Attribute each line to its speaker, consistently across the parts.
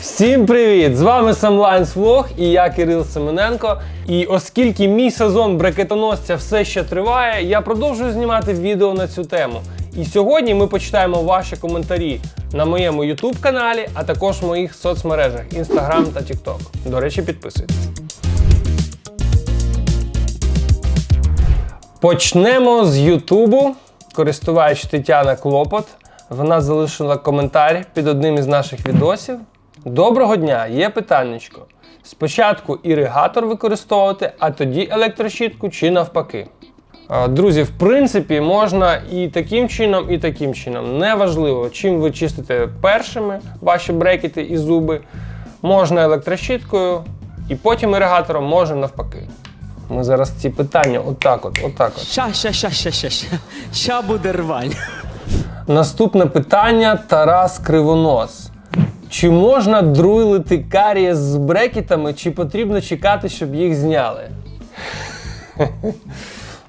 Speaker 1: Всім привіт! З вами Самлайнс Влог і я Кирил Семененко. І оскільки мій сезон брекетоносця все ще триває, я продовжую знімати відео на цю тему. І сьогодні ми почитаємо ваші коментарі на моєму YouTube каналі, а також в моїх соцмережах Instagram та TikTok. До речі, підписуйтесь. Почнемо з Ютубу. Користувач Тетяна Клопот. Вона залишила коментар під одним із наших відосів. Доброго дня! Є питаннячко. Спочатку іригатор використовувати, а тоді електрощітку чи навпаки. Е, Друзі, в принципі, можна і таким чином, і таким чином. Неважливо, чим ви чистите першими ваші брекети і зуби. Можна електрощіткою, і потім іригатором, можна навпаки. Ми зараз ці питання отак от, отак от.
Speaker 2: Ща, ща, ща, ща, ща, ща. Ща буде рвань.
Speaker 1: Наступне питання Тарас Кривонос. Чи можна друйлити карієс з брекетами, чи потрібно чекати, щоб їх зняли?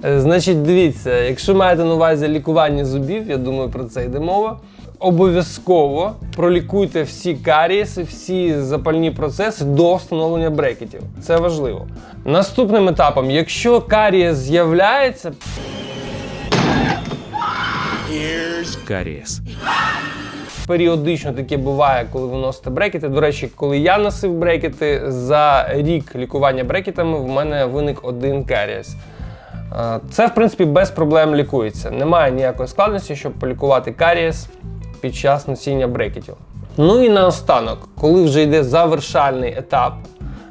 Speaker 1: Значить, дивіться, якщо маєте на увазі лікування зубів, я думаю, про це йде мова. Обов'язково пролікуйте всі карієси, всі запальні процеси до встановлення брекетів. Це важливо. Наступним етапом, якщо карієс з'являється,
Speaker 3: Карієс.
Speaker 1: Періодично таке буває, коли ви носите брекети. До речі, коли я носив брекети, за рік лікування брекетами в мене виник один карієс. Е, Це, в принципі, без проблем лікується. Немає ніякої складності, щоб полікувати карієс під час носіння брекетів. Ну і наостанок, коли вже йде завершальний етап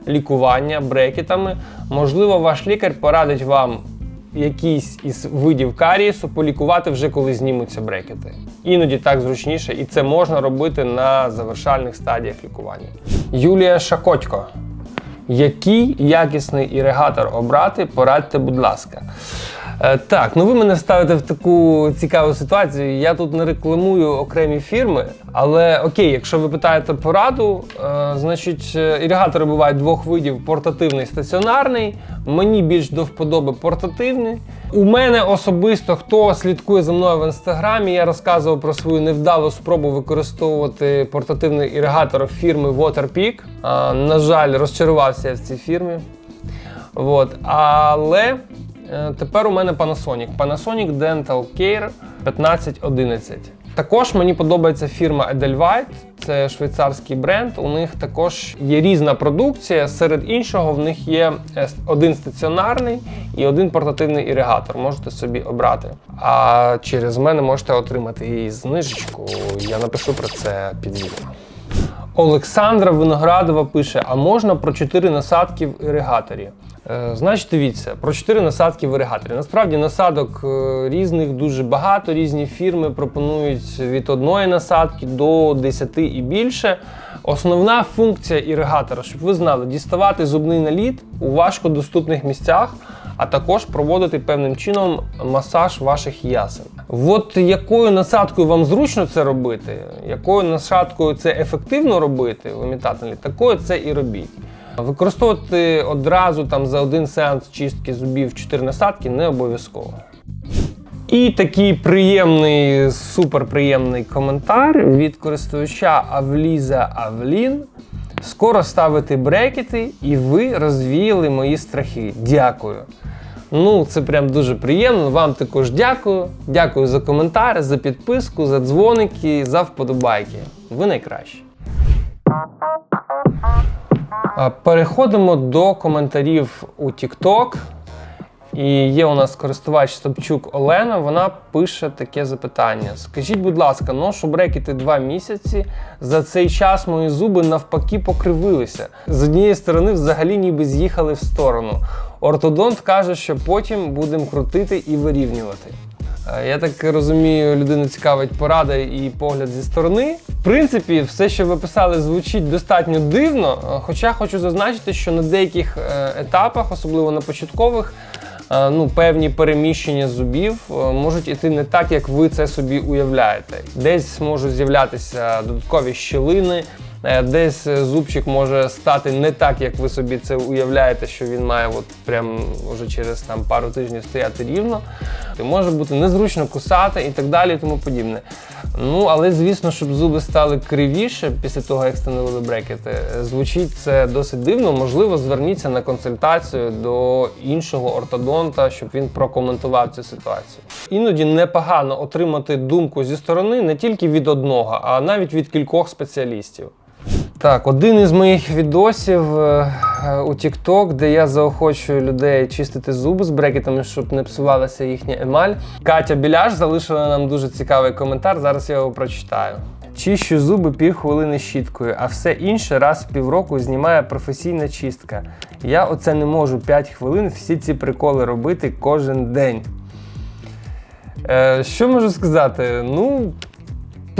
Speaker 1: лікування брекетами, можливо, ваш лікар порадить вам якийсь із видів карієсу полікувати вже коли знімуться брекети. Іноді так зручніше, і це можна робити на завершальних стадіях лікування. Юлія Шакотько. Який якісний іригатор обрати, порадьте, будь ласка. Е, так, ну ви мене ставите в таку цікаву ситуацію. Я тут не рекламую окремі фірми, але окей, якщо ви питаєте пораду, е, значить е, іригатори бувають двох видів: портативний і стаціонарний. Мені більш до вподоби портативний. У мене особисто, хто слідкує за мною в інстаграмі, я розказував про свою невдалу спробу використовувати портативний іригатор фірми Waterpik. А, на жаль, розчарувався я в цій фірмі. От. Але е, тепер у мене Panasonic. Panasonic Dental Care 1511. Також мені подобається фірма Edelweiss, це швейцарський бренд. У них також є різна продукція. Серед іншого, в них є е, один стаціонарний і один портативний іригатор. Можете собі обрати. А через мене можете отримати і знижечку. Я напишу про це під відео. Олександра Виноградова пише: а можна про 4 насадки в іригаторі? Е, значить, дивіться, про 4 насадки в іригаторі. Насправді насадок е, різних дуже багато. Різні фірми пропонують від одної насадки до 10 і більше. Основна функція іригатора, щоб ви знали, діставати зубний наліт у важкодоступних місцях, а також проводити певним чином масаж ваших ясен. От якою насадкою вам зручно це робити, якою насадкою це ефективно робити в імітаторі, такою це і робіть. Використовувати одразу там за один сеанс чистки зубів 4 насадки не обов'язково. І такий приємний, суперприємний коментар від користувача Авліза Авлін. Скоро ставити брекети, і ви розвіяли мої страхи. Дякую. Ну, це прям дуже приємно. Вам також дякую. Дякую за коментар, за підписку, за дзвоники, за вподобайки. Ви найкращі. Переходимо до коментарів у TikTok. І є у нас користувач Стопчук Олена. Вона пише таке запитання: Скажіть, будь ласка, ношу брекети два місяці. За цей час мої зуби навпаки покривилися. З однієї сторони, взагалі ніби з'їхали в сторону. Ортодонт каже, що потім будемо крутити і вирівнювати. Е, Я так розумію, людину цікавить порада і погляд зі сторони. В принципі, все, що ви писали, звучить достатньо дивно. е, Хоча хочу зазначити, що на деяких е, етапах, особливо на початкових, ну, певні переміщення зубів можуть іти не так, як ви це собі уявляєте. Десь можуть з'являтися додаткові щілини, Десь зубчик може стати не так, як ви собі це уявляєте, що він має от прям уже через там пару тижнів стояти рівно. І може бути незручно кусати і так далі, і тому подібне. Ну, але звісно, щоб зуби стали кривіше після того, як встановили брекети, звучить це досить дивно. Можливо, зверніться на консультацію до іншого ортодонта, щоб він прокоментував цю ситуацію. Іноді непогано отримати думку зі сторони не тільки від одного, а навіть від кількох спеціалістів. Так, один із моїх відосів е, е, у TikTok, де я заохочую людей чистити зуби з брекетами, щоб не псувалася їхня емаль. Катя Біляш залишила нам дуже цікавий коментар. Зараз я його прочитаю. Чищу зуби півхвилини щіткою, а все інше раз в півроку знімає професійна чистка. Я оце не можу 5 хвилин всі ці приколи робити кожен день. Е, що можу сказати? Ну,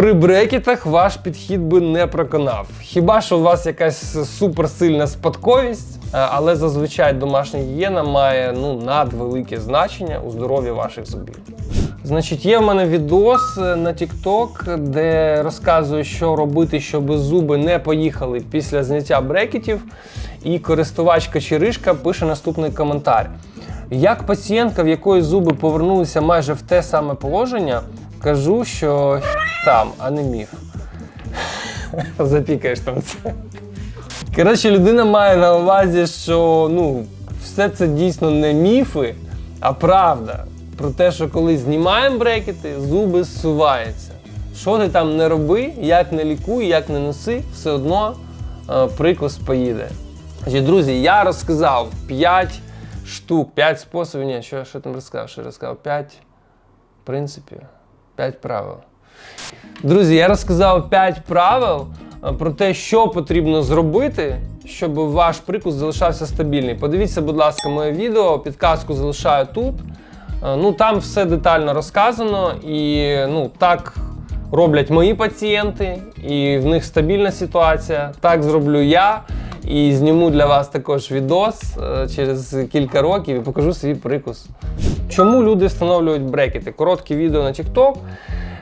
Speaker 1: при брекетах ваш підхід би не проконав. Хіба що у вас якась суперсильна спадковість, е, але зазвичай домашня гігієна має ну, надвелике значення у здоров'ї ваших зубів. Значить, є в мене відос е, на TikTok, де розказую, що робити, щоб зуби не поїхали після зняття брекетів. І користувачка Чиришка пише наступний коментар. Як пацієнтка, в якої зуби повернулися майже в те саме положення, кажу, що там, а не міф. Запікаєш там це. Коротше, людина має на увазі, що ну, все це дійсно не міфи, а правда. Про те, що коли знімаємо брекети, зуби зсуваються. Що ти там не роби, як не лікуй, як не носи, все одно е, прикус поїде. Значить, друзі, я розказав 5 штук, 5 способів. Ні, що, що там розказав? Що я розказав? 5 принципів, 5 правил. Друзі, я розказав 5 правил е, про те, що потрібно зробити, щоб ваш прикус залишався стабільний. Подивіться, будь ласка, моє відео, підказку залишаю тут. Е, Ну, там все детально розказано, і ну, так роблять мої пацієнти, і в них стабільна ситуація. Так зроблю я. І зніму для вас також відос е, через кілька років і покажу свій прикус. Чому люди встановлюють брекети? Короткі відео на TikTok.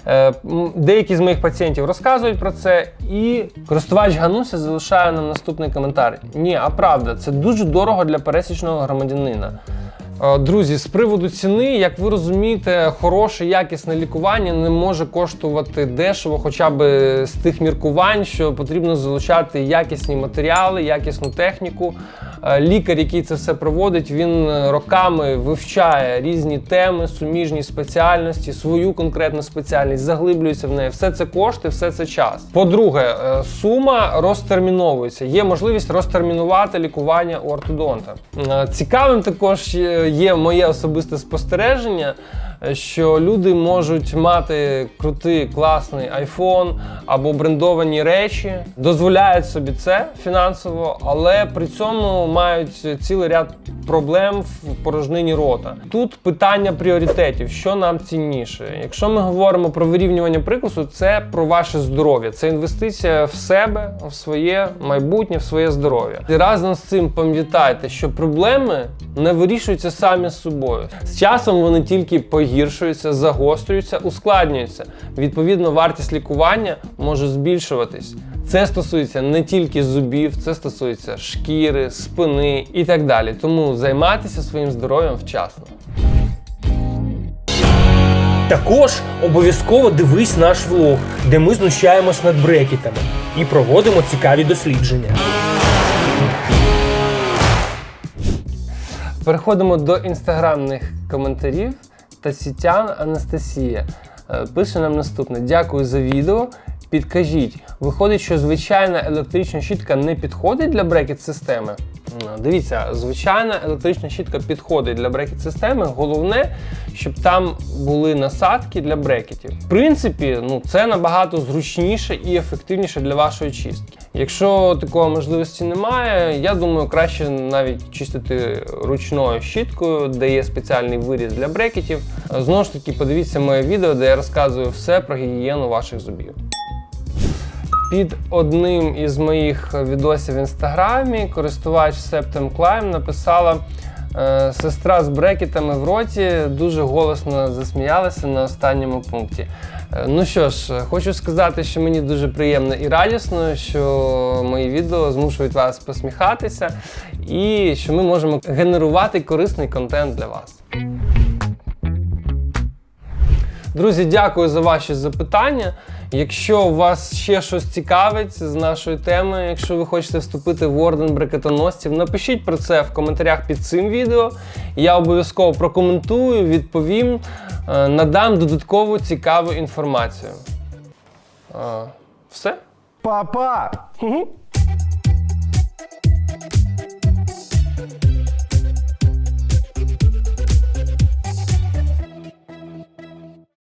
Speaker 1: Е, Деякі з моїх пацієнтів розказують про це, і користувач Гануся залишає нам наступний коментар. Ні, а правда, це дуже дорого для пересічного громадянина. Е, Друзі, з приводу ціни, як ви розумієте, хороше якісне лікування не може коштувати дешево, хоча б з тих міркувань, що потрібно залучати якісні матеріали, якісну техніку. Е, Лікар, який це все проводить, він е, роками вивчає різні теми, суміжні спеціальності, свою конкретну спеціальність, заглиблюється в неї. Все це кошти, все це час. По-друге, е, сума розтерміновується. Є можливість розтермінувати лікування у ортодонта. Цікавим також є моє особисте спостереження. Що люди можуть мати крутий класний iPhone або брендовані речі, дозволяють собі це фінансово, але при цьому мають цілий ряд проблем в порожнині рота. Тут питання пріоритетів, що нам цінніше. Якщо ми говоримо про вирівнювання прикусу, це про ваше здоров'я, це інвестиція в себе, в своє майбутнє, в своє здоров'я. І разом з цим пам'ятайте, що проблеми не вирішуються самі з собою. З часом вони тільки погіршуються, загострюються, ускладнюються. Відповідно, вартість лікування може збільшуватись. Це стосується не тільки зубів, це стосується шкіри, спини і так далі. Тому займайтеся своїм здоров'ям вчасно.
Speaker 3: Також обов'язково дивись наш влог, де ми знущаємось над брекетами і проводимо цікаві дослідження.
Speaker 1: Переходимо до інстаграмних коментарів. Тасітян Анастасія е, пише нам наступне: Дякую за відео. Підкажіть, виходить, що звичайна електрична щітка не підходить для брекет-системи? Дивіться, звичайна електрична щітка підходить для брекет-системи. Головне, щоб там були насадки для брекетів. В принципі, ну це набагато зручніше і ефективніше для вашої чистки. Якщо такої можливості немає, я думаю, краще навіть чистити ручною щіткою, де є спеціальний виріз для брекетів. Знову ж таки, подивіться моє відео, де я розказую все про гігієну ваших зубів. Під одним із моїх відосів в інстаграмі користувач Septem Climb написала. е, Сестра з брекетами в роті дуже голосно засміялася на останньому пункті. Е, Ну що ж, хочу сказати, що мені дуже приємно і радісно, що мої відео змушують вас посміхатися, і що ми можемо генерувати корисний контент для вас. Друзі, дякую за ваші запитання. Якщо вас ще щось цікавить з нашої теми, якщо ви хочете вступити в орден брикетоносців, напишіть про це в коментарях під цим відео. Я обов'язково прокоментую, відповім, е, надам додаткову цікаву інформацію. Е, Все?
Speaker 4: Папа!